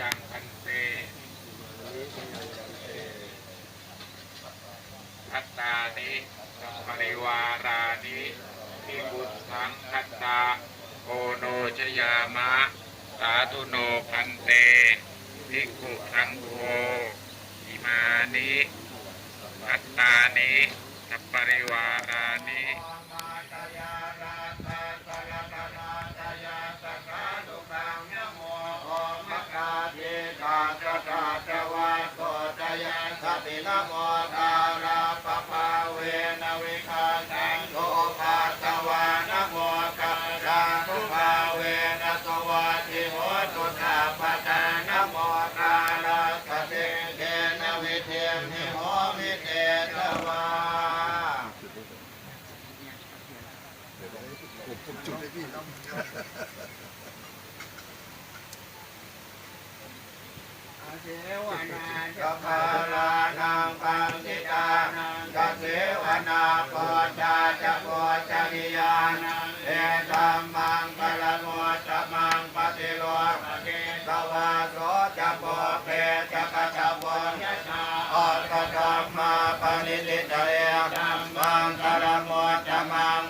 ยังพันเตทัตตานิปริวารานิทิบุตังทัตตาโคโนชยามะ สาธุโนพันเตทิกุทังโคอิมานิทัตตานิทัปริวา ตินะโมตา โปชาจะโปชนิยานังเอตัมมังกลโมตมังปฏิโลมเกตวาโสจะโปเปจะกะจะโปยะชาอัตตธรรมาปนิติเตเอตัมมังกลโมตมัง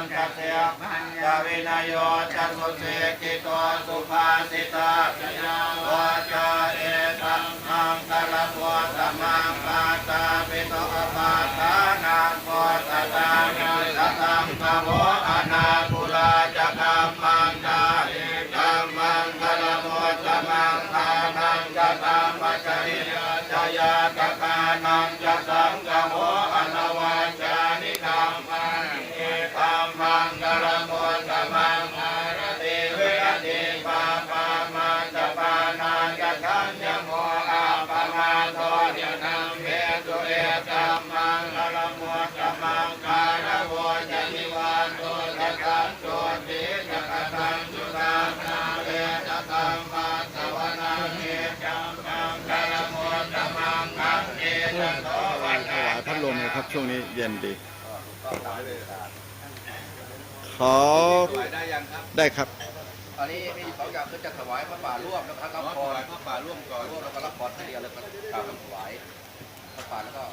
งจะเสมันยาวินโยจะสุเสกิโตสุภาสิตาจยาวาจาเอตัมมังกลโมตมังปาตาปิโตปาตานังโมตตานังสัตังกโมอนาปุราจะกัมมังดาเอตัมมังกลโมตมังทานังจะตัมปัจจริยาจยากกานังจะสังกโมอนา พัดลมเลยครับช่วงนี้เย็นดี ขอได้ยังครับ ได้ครับ ตอนนี้มีสองอย่างคือจะถวายพระป่าร่วมแล้วก็รับพรพระป่าร่วมก่อนร่วมแล้วก็รับพรทีเดียวแล้วก็กล่าวถวายพระป่าแล้วก็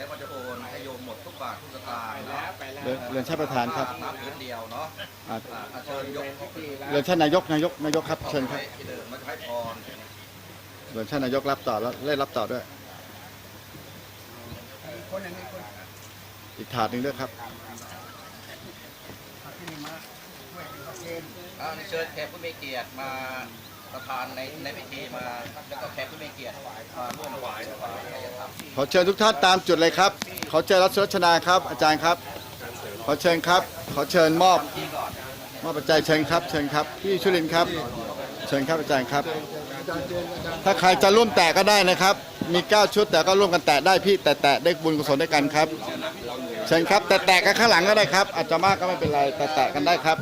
แล้วก็จะโอนให้โยมหมดทุกบาททุกสตางค์เนาะเรียนเรียนท่านประธานครับ นับพื้นเดียวเนาะอ่าอ่าเชิญยกเรียนท่านนายกนายกนายกครับเชิญครับที่เดิมมาให้พรเรียนท่านนายกรับต่อแล้วเล่นรับต่อด้วยอีกถาดหนึ่งด้วยครับอ่าเชิญแขกผู้มีเกียรติมา ประธานในในพิธีมาแล้วก็แขกผู้มีเกียรติมาร่วมถวายถวายให้ธรรมขอเชิญทุกท่านตามจุดเลยครับขอเชิญรัชรชนาครับ อาจารย์ครับ ขอเชิญครับ ขอเชิญมอบมอบปัจจัยเชิญครับ เชิญครับพี่ชุลินครับ เชิญครับอาจารย์ครับ ถ้าใครจะร่วมแตะก็ได้นะครับ มี9ชุดแต่ก็ร่วมกันแตะได้พี่แต่แตะได้บุญกุศลด้วยกันครับ เชิญครับแต่แตะกันข้างหลังก็ได้ครับ อาจจะมากก็ไม่เป็นไรแต่แตะกันได้ครับ